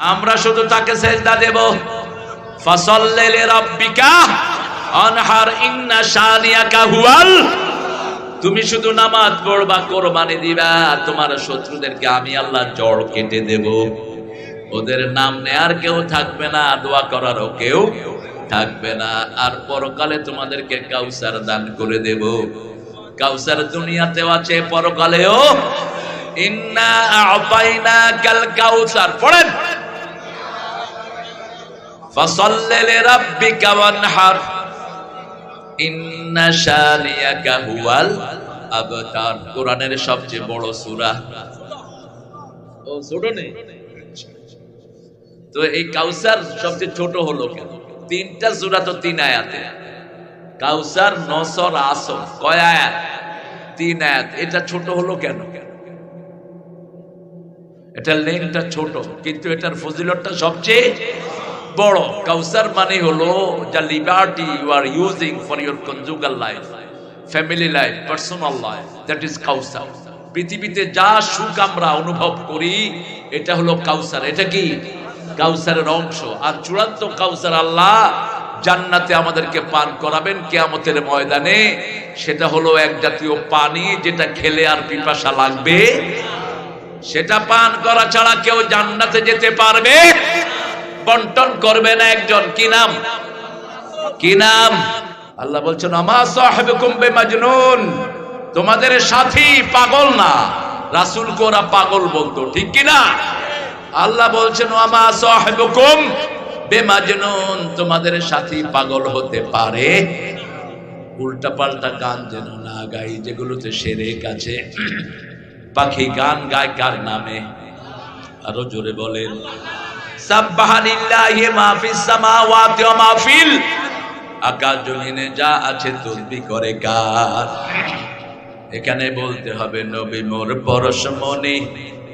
আমরা শুধু তাকে সেজদা দেব। ফসল্লেলে রাব্বিকা অনহার ইন্না শানিয়াকা হুয়াল। তুমি শুধু নামাজ পড়বা, কোরবানি দিবা, তোমার শত্রুদেরকে আমি আল্লাহ জড় কেটে দেব। ওদের নাম নেয়ার কেউ থাকবে না, দোয়া করারও কেউ থাকবে না। আর পরকালে তোমাদেরকে কাউসার দান করে দেব। কাউসার দুনিয়াতেও আছে, পরকালেও। ইন্না আপাইনা কাল কাউসার। পড়েন। ফসল্লে লিরাব্বিকা ওয়ানহার। ইন্না শানিয়াকা হুয়াল আবতার। কোরআনের সবচেয়ে বড় সূরা। ও ছোট নেই তো এই কাউসার সবচেয়ে ছোট হলো কেন? তিনটা সূরা তো তিন আয়াতে। কাউসার নসর আসর। কয় আয়াত? তিন আয়াত। এটা ছোট হলো কেন? এটা লেনটা ছোট কিন্তু এটার ফজিলতটা সবচেয়ে বড় কাউসার মানে হলো যা liberty you are using for your conjugal life family life personal life that is কাউসার। পৃথিবীতে যা সুখ আমরা অনুভব করি, এটা হলো কাউসার। এটা কি? কাউসারের অংশ। আর চূড়ান্ত কাউসার আল্লাহ জান্নাতে আমাদেরকে পান করাবেন কেয়ামতের ময়দানে। সেটা হলো এক জাতীয় পানি যেটা খেলে আর পিপাসা লাগবে। সেটা পান করা ছাড়া কেউ জান্নাতে যেতে পারবে। বন্টন করবে না একজন। কি নাম? কি নাম? আল্লাহ বলছেন, আমা সাহেবকুম বেমাজনুন। তোমাদের সাথী পাগল না। রাসূল কোরা পাগল বলতো। ঠিক কি না? আল্লাহ বলছেন, আমা সাহেবকুম বেমাজনুন। তোমাদের সাথী পাগল হতে পারে। উল্টা পাল্টা গান যেন না গাই, যেগুলোতে সেরে কাছে পাখি গান গায় কার নামে? আরও জোরে বলেন। মা ফিস সামাওয়াতি ওয়া মা ফিল। আকাশ জমিনে যা আছে তসবিহ করে কার। এখানে বলতে হবে, নবী মোর পরশমণি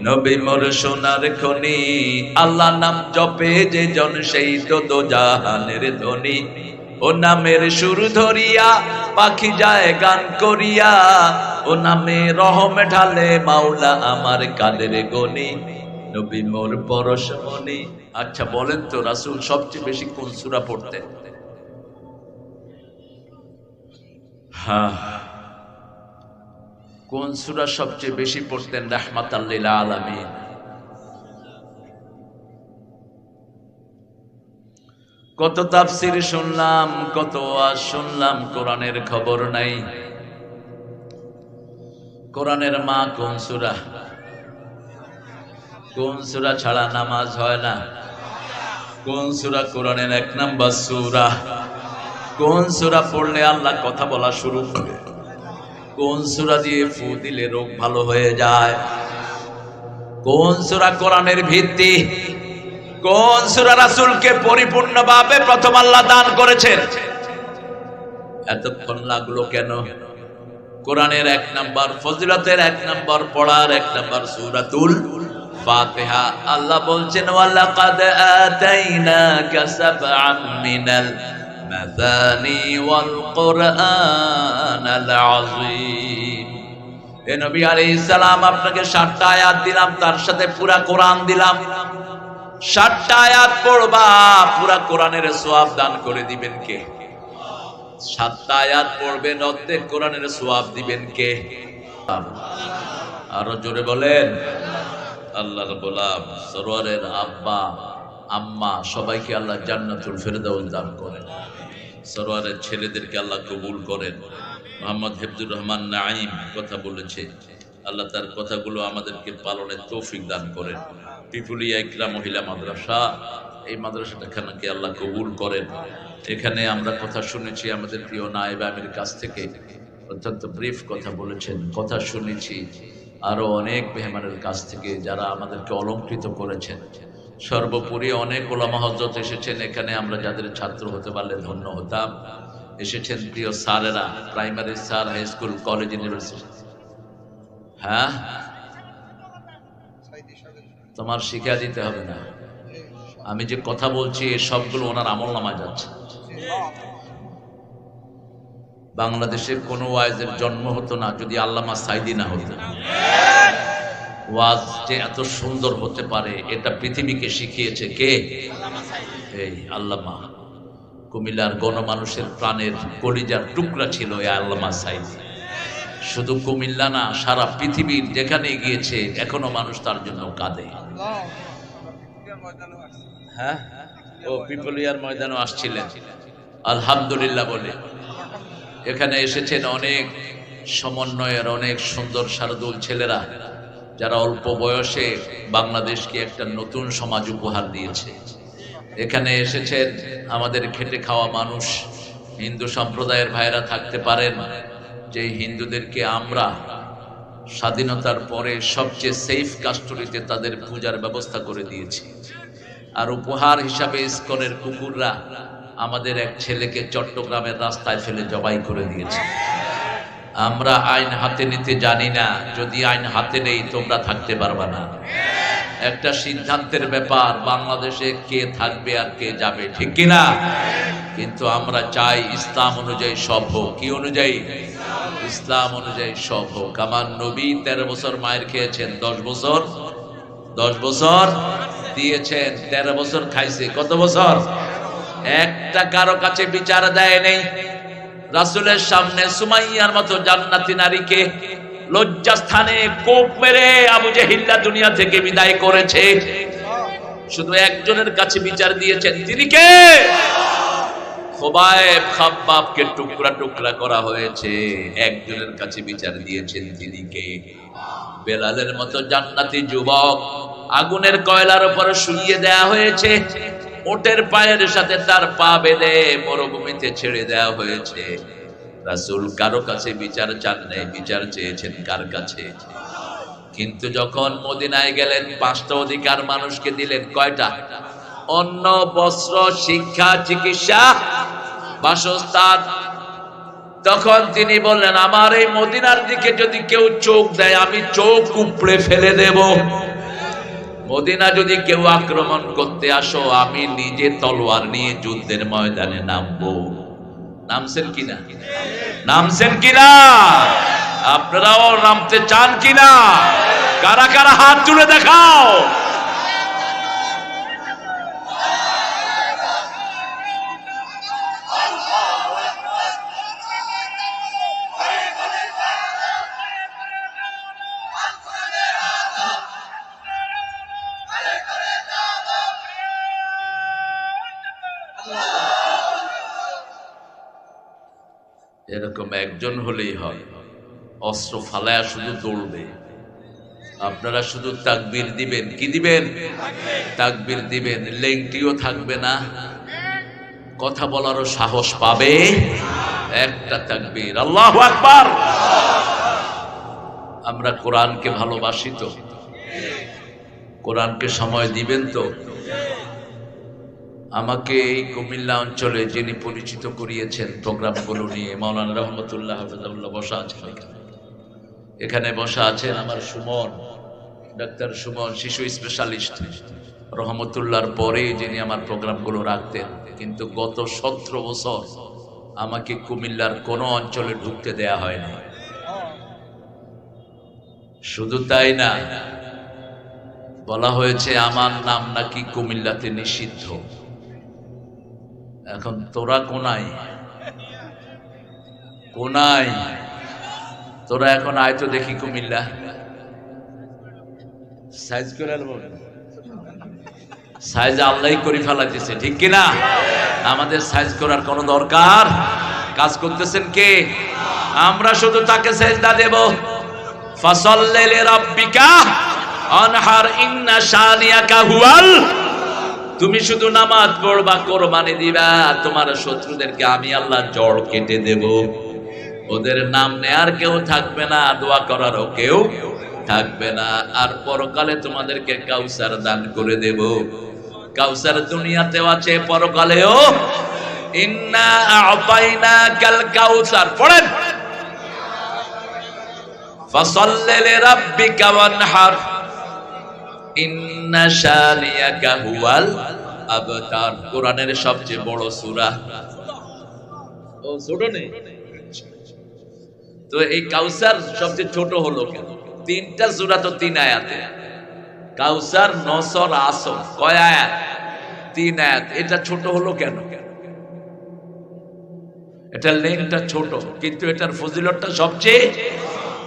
নবী মোর সোনার খনি। আল্লাহ নাম জপে যে জন সেই তো দো জাহানের ধ্বনি ও নামের সুর ধরিয়া, পাখি যায় গান করিয়া। ও নামে রহমে ঢালে মাওলা আমার কাদের গনি। নবী মোর পরশমণি আচ্ছা বলেন তো, রাসূল সবচেয়ে বেশি কোন সূরা পড়তেন? হ্যাঁ। কোন সূরা সবচেয়ে বেশি পড়তেন? রাহমাতাল লিল আলামিন। কত তাফসির শুনলাম, কত ওয়াজ শুনলাম, কোরআনের খবর নাই। কোরআনের মা কোন সুরা? কোন সুরা ছাড়া নামাজ হয় না। কোন সুরা কোরআনের এক নাম্বার সুরা? কোন সুরা পড়লে আল্লাহ কথা বলা শুরু করে? কোন সুরা দিয়ে ফু দিলে রোগ ভালো হয়ে যায়? কোন সুরা কোরআনের ভিত্তি? কোন সূরা রাসূলকে পরিপূর্ণভাবে প্রথম আল্লাহ দান করেছেন? এতক্ষণ লাগল কেন? কোরআনের এক নাম্বার, ফজিলতের এক নাম্বার, পড়ার এক নাম্বার সূরাতুল ফাতিহা। আল্লাহ বলছেন, ওয়ালাকাদ আতাইনাকা সাবআম মিনাল মাসানি ওয়াল কুরআনাল আযীম। এ নবী আলাইহিস সালাম আপনাকে 60টা আয়াত দিলাম, তার সাথে পুরা কোরআন দিলাম। 60টা আয়াত পড়বা, পুরা কোরআনের সওয়াব দান করে দিবেন কে? সাতটা আয়াত পড়বেন, অর্ধেক কোরআনের সোয়াব দিবেন কে? আরও জোরে বলেন। আল্লাহ গোলাম সরোয়ারের আব্বা, আম্মা সবাইকে আল্লাহ জান্নাতুল ফেরদাউস দান করেন। সরোয়ারের ছেলেদেরকে আল্লাহ কবুল করেন। মোহাম্মদ হেফজুর রহমান নাইম কথা বলেছে। আল্লাহ তার কথাগুলো আমাদেরকে পালনের তৌফিক দান করেন। পিপুলিয়া ইকরা মহিলা মাদ্রাসা, এই মাদ্রাসাটা খানাকে আল্লাহ কবুল করেন। এখানে আমরা কথা শুনেছি, আমাদের প্রিয় নায়েব আমির কাছ থেকে অত্যন্ত ব্রিফ কথা বলেছেন। কথা শুনেছি আরও অনেক মেহমানের কাছ থেকে যারা আমাদেরকে অলঙ্কৃত করেছেন। সর্বোপরি অনেক ওলামা হজরত এসেছেন এখানে, আমরা যাদের ছাত্র হতে পারলে ধন্য হতাম। এসেছেন প্রিয় স্যারেরা, primary sir, high school, college, university. হ্যাঁ? তোমার শিক্ষা দিতে হবে না। আমি যে কথা বলছি এই সবগুলো ওনার আমল নামায় যাচ্ছে। বাংলাদেশে কোনো ওয়াজের জন্ম হতো না, যদি আল্লামা সাইদি না হতো ওয়াজ যে এত সুন্দর হতে পারে, এটা পৃথিবীকে শিখিয়েছে কে? এই আল্লামা। কুমিল্লার গণমানুষের প্রাণের কলিজার টুকরা ছিল এই আল্লামা সাইদ। শুধু কুমিল্লা না, সারা পৃথিবীর যেখানে গিয়েছে, এখনও মানুষ তার জন্য কাঁদে। হ্যাঁ? ও পিপলিয়ার ময়দানও আসছিলেন। আলহামদুলিল্লাহ বলে। এখানে এসেছেন অনেক সমন্বয়ের, অনেক সুন্দর শারদুল ছেলেরা, যারা অল্প বয়সে বাংলাদেশকে একটা নতুন সমাজ উপহার দিয়েছে। এখানে এসেছেন আমাদের খেটে খাওয়া মানুষ, হিন্দু সম্প্রদায়ের ভাইরা থাকতে পারেন, যে হিন্দুদেরকে আমরা স্বাধীনতার পরে সবচেয়ে সেফ কাস্টডিতে তাদের পূজার ব্যবস্থা করে দিয়েছি। আর উপহার হিসাবে ইস্কনের কুকুররা আমাদের এক ছেলেকে চট্টগ্রামের রাস্তায় ফেলে জবাই করে দিয়েছে। আমরা আইন হাতে নিতে জানি না, যদি আইন হাতে নেই তোমরা থাকতে পারবা না। একটা সিদ্ধান্তের ব্যাপার, বাংলাদেশে কে থাকবে আর কে যাবে, ঠিক কিনা কিন্তু আমরা চাই ইসলাম অনুযায়ী সব হোক। কি অনুযায়ী? ইসলাম অনুযায়ী সব হোক। আমার নবী তেরো বছর মায়ের খেয়েছেন, দশ বছর? দশ বছর? দিয়েছেন, তেরো বছর খাইছে, কত বছর? একটা কারও কাছে বিচার দেয় নেই। রাসুলের সামনে সুমাইয়ার মতো জান্নাতি নারীকে লজ্জাস্থানে কোপ মেরে আবু জেহিল্লা দুনিয়া থেকে বিদায় করেছে। শুধু একজনের কাছে বিচার দিয়েছেন, তিনি কে? টুকরা টুকরা করা হয়েছে। একজনের কাছে বিচার দিয়েছেন বেলালের মতো জান্নাতি যুবক আগুনের কয়লার উপরে শুইয়ে দেয়া হয়েছে। ওটের পায়ের সাথে তার পা বেঁধে মরুভূমিতে ছেড়ে দেওয়া হয়েছে। রাসূল কারও কাছে বিচার চান নাই, বিচার চেয়েছেন কার কাছে? কিন্তু যখন মদিনায় গেলেন, পাঁচটা অধিকার মানুষকে দিলেন, কয়টা? অন্ন, বস্ত্র, শিক্ষা, চিকিৎসা, বাসস্থান। তখন তিনি বললেন, আমার এই মদিনার দিকে যদি কেউ চোখ দেয়, আমি চোখ উপড়ে ফেলে দেব। মদিনা যদি কেউ আক্রমণ করতে আসো, আমি নিজে তলোয়ার নিয়ে যুদ্ধের ময়দানে নামবো। নামছেন কিনা? নামছেন কিনা? আপনারাও নামতে চান কিনা? কারা কারা হাত তুলে দেখাও? এরকম একজন হলেই হয়। অস্ত্র ফালায়া শুধু দৌড়বে। আপনারা শুধু তাকবির দিবেন। কি দিবেন? তাকবির দিবেন। লেংটিও থাকবে না। কথা বলারও সাহস পাবে। একটা তাকবির। আল্লাহ আকবার! আমরা কোরআনকে ভালোবাসি তো। কোরআনকে সময় দিবেন তো? আমাকে এই কুমিল্লা অঞ্চলে যিনি পরিচিত করিয়েছেন প্রোগ্রামগুলো নিয়ে, মৌলানা রহমতুল্লাহ হাফিজাউল্লাহ বসা আছেন এখানে। এখানে বসা আছেন আমার সুমন, ডাক্তার সুমন, শিশু স্পেশালিস্ট। রহমতুল্লাহর পরে যিনি আমার প্রোগ্রামগুলো রাখতেন। কিন্তু গত সতেরো বছর আমাকে কুমিল্লার কোনো অঞ্চলে ঢুকতে দেয়া হয় না শুধু তাই না, বলা হয়েছে আমার নাম নাকি কুমিল্লাতে নিষিদ্ধ। এখন তোরা কোনায়? কোনায়? তোরা এখন আয় তো দেখি কুমিল্লা। সাইজ করে সাইজ আল্লাহ করে ফেলাইতেছে, ঠিক কিনা? আমাদের সাইজ করার কোনো দরকার? কাজ করতেছেন কে? আমরা শুধু তাকে সেজদা দেব। ফাসাল্লি রাব্বিকা আনহার ইন্না শানিয়াকা হুয়াল তুমি শুধু নামাজ পড়বা, কোরবানি দিবা তোমার শত্রুদেরকে আমি আল্লাহ জড় কেটে দেব। ওদের নাম নেয়ার কেউ থাকবে না, দোয়া করারও কেউ থাকবে না। আর পরকালে তোমাদেরকে কাউসার দান করে দেব। কাউসার দুনিয়াতেও আছে, পরকালেও। ইন্না আপাইনা কাল কাউসার। পড়েন। ফাসাল্লি লিরাব্বিকা ওয়ানহার। ইন্না শানিয়াকা হুয়াল আবতার। কোরআনের সবচেয়ে বড় সূরা। ও ছোট নেই? তো এই কাউসার সবচেয়ে ছোট হলো কেন? তিনটা সূরা তো তিন আয়াতে। কাউসার নসর আসর। কয় আয়াত? তিন আয়াত। এটা ছোট হলো কেন? এটা লেনটা ছোট কিন্তু এটার ফজিলতটা সবচেয়ে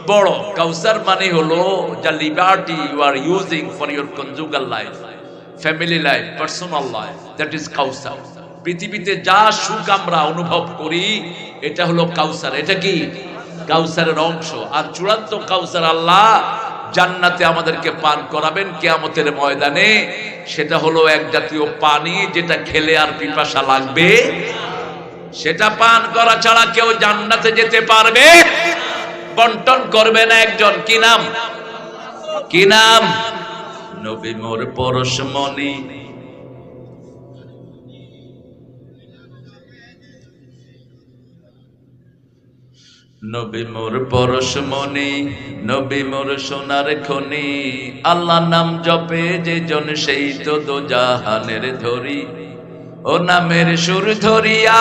বড় কাউসার মানে হলো যা liberty you are using for your conjugal life family life personal life that is কাউসার। পৃথিবীতে যা সুখ আমরা অনুভব করি, এটা হলো কাউসার। এটা কি? কাউসারের অংশ। আর চূড়ান্ত কাউসার আল্লাহ জান্নাতে আমাদেরকে পান করাবেন কেয়ামতের ময়দানে। সেটা হলো এক জাতীয় পানি যেটা খেলে আর পিপাসা লাগবে। সেটা পান করা ছাড়া কেউ জান্নাতে যেতে পারবে বন্টন করবে না একজন। কি নাম? কি নাম? নবী মোর পরশমণি নবী মোর পরশমণি নবী মোর সোনার খনি। আল্লাহ নাম জপে যে জন সেই তো দো জাহানের ধরি। ও নামের সুর ধরিয়া,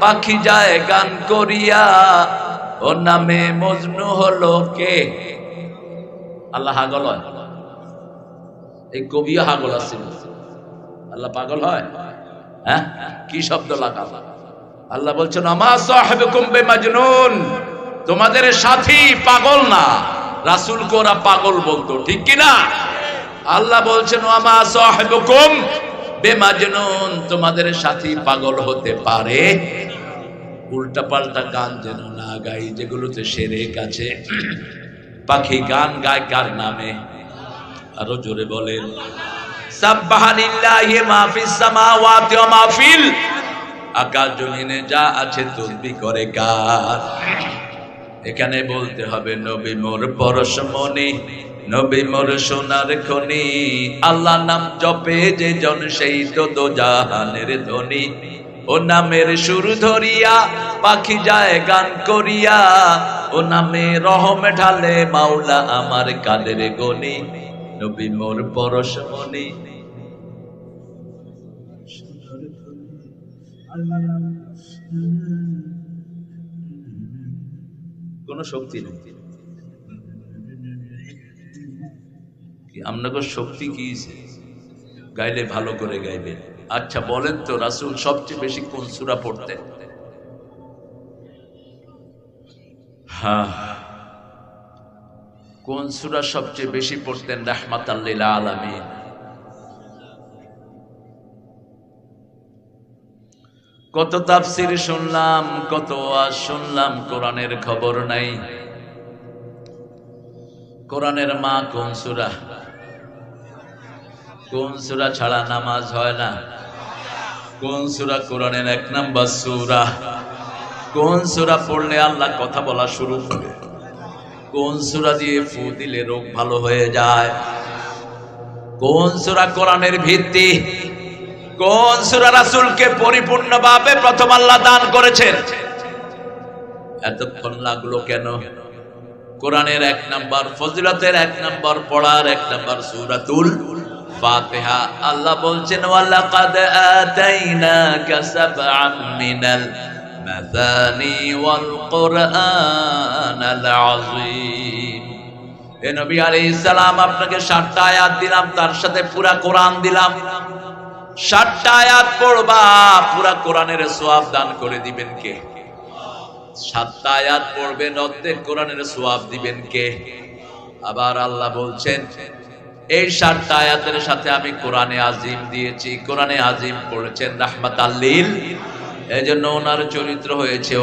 পাখি যায় গান করিয়া। ও নামে মজনু হলো কে? আল্লাহ হাগল হয়। এই কবিও হাগল আছে আল্লাহ পাগল হয়? হ্যাঁ? কি শব্দ লাগাল? আল্লাহ বলছেন আমার আমা সাহেবকুম বেমাজনুন। তোমাদের সাথী পাগল না। রাসূল কোরা পাগল বলতো, ঠিক কি না? আল্লাহ বলছেন, আমা সাহেবকুম বেমাজনুন। তোমাদের সাথী পাগল হতে পারে উল্টা পাল্টা গান যেন না গাই, যেগুলোতে সেরে কাছে পাখি গান গায় কার নামে? আরও জোরে বলেন। আকাশ জমিনে যা আছে তসবি করে কার? এখানে বলতে হবে, নবী মোর পরশমণি নবী মোর সোনার খনি। আল্লাহ নাম জপে যে জন সেই তো দো জাহানের ধ্বনি। ও নামের সুর ধরিয়া, পাখি যায় গান করিয়া। ও নামে রহমে ঢালে মাওলা আমার কাদের গনি নবী মোর পরশমণি কোন শক্তি নেই। আপনাকে শক্তি কি গাইলে ভালো করে গাইবেন আচ্ছা বলেন তো, রাসুল সবচেয়ে বেশি কোন সুরা পড়তেন? হ্যাঁ। কোন সুরা সবচেয়ে বেশি পড়তেন? রাহমাত আলমিন। কত তাফসির শুনলাম, কত আজ শুনলাম, কোরআনের খবর নাই। কোরআনের মা কোন সুরা? কোন সুরা ছাড়া নামাজ হয় না। কোন সুরা কোরআনের এক নাম্বার সুরা? কোন সুরা পড়লে আল্লাহ কথা বলা শুরু করে? কোন সুরা দিয়ে ফু দিলে রোগ ভালো হয়ে যায়? কোন সুরা কোরআনের ভিত্তি? কোন সুরা রাসূলকে পরিপূর্ণভাবে প্রথম আল্লাহ দান করেছেন? এতক্ষণ লাগল কেন? কোরআনের এক নাম্বার, ফজিলতের এক নাম্বার, পড়ার এক নাম্বার সূরাতুল ফাতিহা। আল্লাহ বলছেন, ওয়ালাকাদ আতাইনাকা সাবআম মিনাল মাসানি ওয়াল কুরআনাল আযীম। এ নবী আলাইহিস সালাম আপনাকে সাতটা আয়াত দিলাম, তার সাথে পুরা কোরআন দিলাম। সাতটা আয়াত পড়বা, পুরা কোরআনের সোয়াব দান করে দিবেন কে? সাতটা আয়াত পড়বেন, অর্ধেক কোরআনের সোয়াব দিবেন কে? আবার আল্লাহ বলছেন এই সাতটা আয়াতের সাথে আমি কোরআনে আজিম দিয়েছি। কোরআনে আজিম পড়েছেন রাহমাত আল্লিল এই জন্য ওনার চরিত্র হয়েছে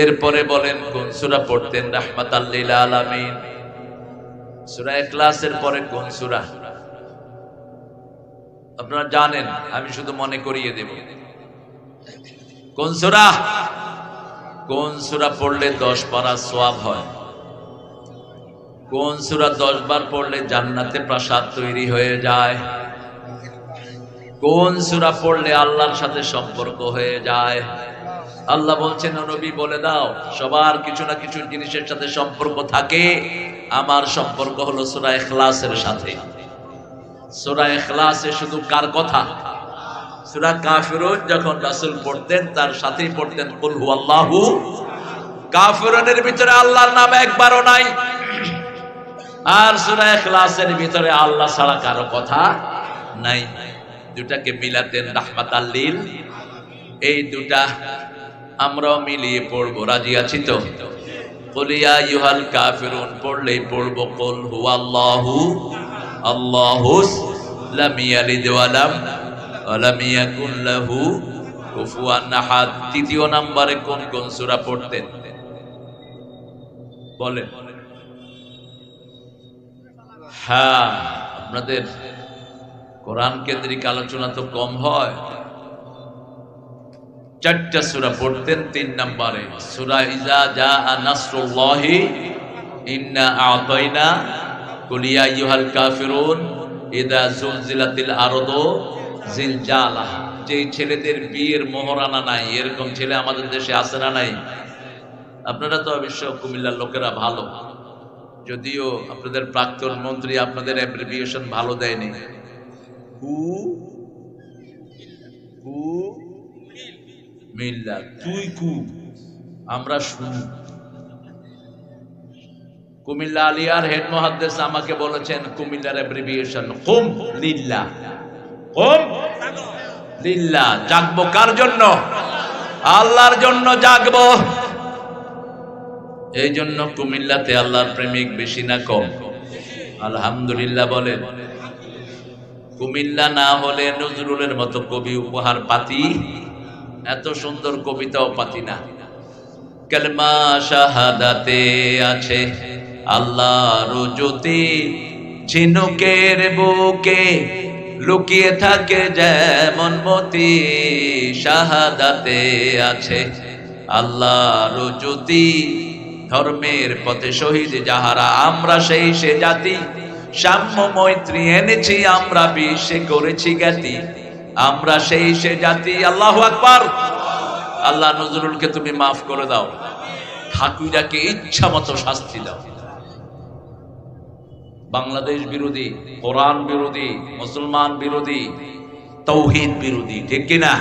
এরপরে বলেন, কোন সূরা পড়তেন রাহমাত আল্লিল আলামিন? সূরা ইখলাসের পরে কোন সূরা? আপনারা জানেন, আমি শুধু মনে করিয়ে দেব। কোন সূরা? কোন সূরা পড়লে দশ পারা সোয়াব হয়? কোন সূরা দশ বার পড়লে জান্নাতে প্রাসাদ তৈরি হয়ে যায়? কোন সূরা পড়লে আল্লাহর সাথে সম্পর্ক হয়ে যায়? আল্লাহ বলছেন, "ও নবী, বলে দাও, সবার কিছু না কিছু জিনিসের সাথে সম্পর্ক থাকে? আমার সম্পর্ক হলো সূরা ইখলাসের সাথে। সূরা ইখলাসে শুধু কার কথা? সুরা কাফিরুন যখন রাসূল পড়তেন, তার সাথেই পড়তেন, কুল হুয়াল্লাহু কাফিরুনের ভিতরে আল্লাহর নাম একবারও নাই। আর সুরা ইখলাসের ভিতরে আল্লাহ ছাড়া কারও কথা নাই। দুটাকে মিলাতেন রাহমাত এই দুটা আমরাও মিলিয়ে পড়ব। রাজি আছি তো? কলিয়া ইউহাল কাফিরুন পড়লেই পড়ব, কুল হুয়াল্লাহু আল্লাহুস লাম ইয়ালিদ ওয়া লাম তৃতীয় নম্বরে কোন কোন সূরা পড়তেন? বলেন। হ্যাঁ আপনাদের কোরআন কেন্দ্রিক আলোচনা তো কম হয়। চারটা সুরা পড়তেন তিন নম্বরে। সুরা ইজা যা ইন্না আতাইনা। কুলিয়া ইউহাল কাফিরুন ইদা জুলজিলাতিল আরদু জিলজালাহ যে ছেলেদের বিয়ের মোহরানা নাই, এরকম ছেলে আমাদের দেশে আছে না নাই? আপনারা তো অবশ্য কুমিল্লার লোকেরা ভালো। যদিও আপনাদের প্রাক্তন মন্ত্রী আপনাদের অ্যাব্রিভিয়েশন ভালো দেয়নি। কু? কু? মিল্লা। তুই কু? আমরা শুনি। কুমিল্লা আলিয়ার হেড মহাদ্দেশ আমাকে বলেছেন, কুমিল্লার অ্যাব্রিভিয়েশন কুম লিল্লা। কুম লিল্লা, জাগবো কার জন্য? আল্লাহর জন্য জাগবো। এই জন্য কুমিল্লাতে আল্লাহর প্রেমিক বেশি না কম। আলহামদুলিল্লাহ বলে কুমিল্লা না হলে নজরুলের মতো কবি উপহার পাতি, এত সুন্দর কবিতাও পাতি না। কালমা শাহাদাতে আছে, আল্লাহর জ্যোতি ঝিনুকের বুকে লুকিয়ে থাকে যেমন মতি শাহাদাতে আছে। আল্লাহর জ্যোতি ধর্মের পথে শহীদ, যাহারা আমরা সেই সে জাতি। সাম্য মৈত্রী এনেছি, আমরা বিশ্বে করেছি জ্ঞাতি। আমরা সেই সে জাতি, আল্লাহ আকবার। আল্লাহ নজরুলকে তুমি মাফ করে দাও। ঠাকুরাকে ইচ্ছা মতো শাস্তি দাও। বাংলাদেশ বিরোধী, কোরআন বিরোধী, মুসলমান বিরোধী, তৌহিদ বিরোধী, ঠিক কিনা?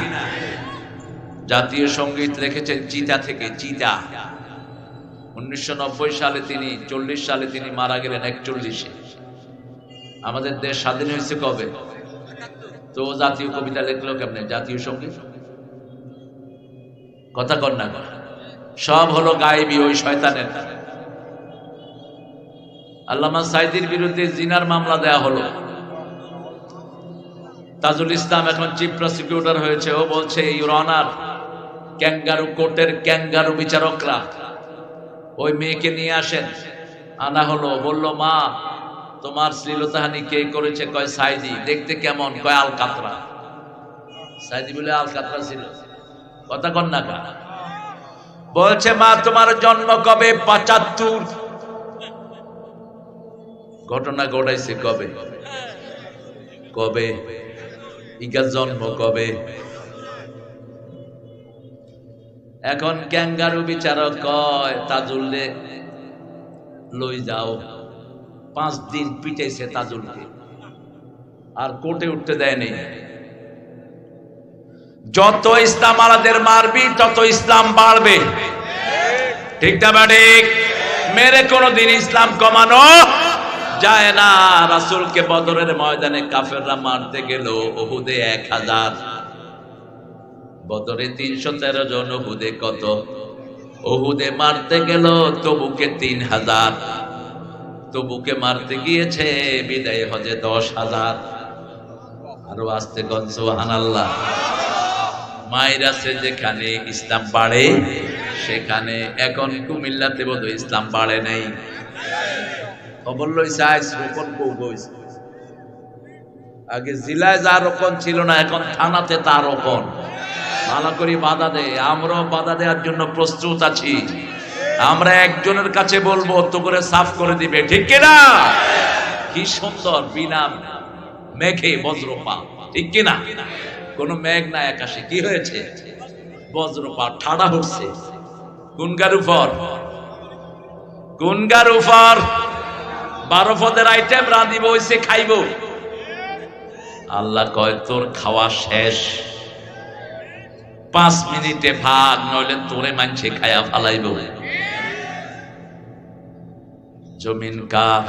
জাতীয় সংগীত লিখেছেন চিতা থেকে চিতা। উনিশশো নব্বই সালে তিনি, চল্লিশ সালে তিনি মারা গেলেন একচল্লিশে। আমাদের দেশ স্বাধীন হয়েছে কবে? তো জাতীয় কবিতা লিখলো কেমনে? জাতীয় সংগীত? কথা কর। সব হলো গায়েবী ওই শয়তানের। আল্লামা সাইদির বিরুদ্ধে জিনার মামলা দেয়া হলো। তাজুল ইসলাম এখন চিফ প্রসিকিউটর হয়েছে। ও বলছে ইউর অনার ক্যাঙ্গারু, কোর্টের ক্যাঙ্গারু বিচারকরা, ওই মেয়েকে নিয়ে আসেন। আনা হলো, বলল, মা, তোমার শ্লীলতাহানি কে করেছে? কয়, সাইদি, দেখতে কেমন? কয় আল কাতরা সাইদি বলে আল কাতরা ছিল। কথা কন না কা বলছে, মা, তোমার জন্ম কবে? পঁচাত্তর ঘটনা ঘটাইছে কবে? কবে? ইকার জন্ম কবে? এখন ক্যাঙ্গারু বিচারক কয় তাজুল্লে লই যাও। পাঁচ দিন তাজুলকে। আর কোর্টে উঠতে দেয়নি যত ইসলাম আলাদের মারবি, তত ইসলাম বাড়বে। ঠিক না ঠিক মেরে কোনদিন ইসলাম কমানো যায় না। রাসূলকে বদরের ময়দানে কাফেররা মারতে গেল ওহুদে এক হাজার। বদরে তিনশো তেরো জন ওহুদে কত? ওহুদে মারতে গেল তবুকে তিন হাজার। তবুকে মারতে গিয়েছে বিদায় হজে দশ হাজার। আরও আসতে গঞ্জ আনাল্লাহ মায়ের আছে যেখানে ইসলাম বাড়ে, সেখানে। এখন কুমিল্লাতে বোধ ইসলাম বাড়ে নাই। খবর লইছে রোপণ কৌ গইছে আগে জেলায় যা রোপণ ছিল না, এখন থানাতে তা রোপণ। ভালো করে বাধা দেয় আমরাও বাধা দেওয়ার জন্য প্রস্তুত আছি। আমরা একজনের কাছে বলব তো করে সাফ করে দিবে, ঠিক কিনা কি সুন্দর, বিনা মেঘে বজ্রপাত, ঠিক কিনা কোন মেঘ না আকাশে, কি হয়েছে? বজ্রপাত, ঠাডা হচ্ছে। গুনগার উপর? গুনগার উপর? বারো পদের আইটেম রাঁধিব হইছে খাইব। আল্লাহ কয়, তোর খাওয়া শেষ। পাঁচ মিনিটে ভাগ, নইলে তোরে মানছে খায়া ফালাইব। জমিন কার?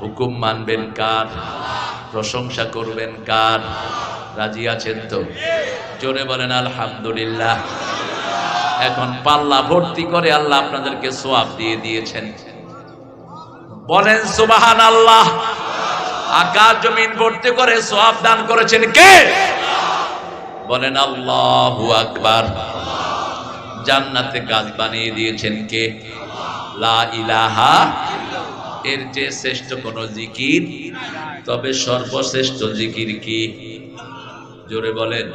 হুকুম মানবেন কার? প্রশংসা করবেন কার? রাজি আছেন তো? জোরে বলেন, আলহামদুলিল্লাহ। এখন পাল্লা ভর্তি করে আল্লাহ আপনাদেরকে সোয়াব দিয়ে দিয়েছেন। বলেন সুবাহান আল্লাহ আকাশ জমিন ভর্তি করে সোয়াব দান করেছেন কে? বলেন, আল্লাহু আকবার। জান্নাতে গাছ বানিয়ে দিয়েছেন কে? লা ইলাহা এর যে শ্রেষ্ঠ কোন জিকির? তবে সর্বশ্রেষ্ঠ জিকির কি? জোরে বলেন।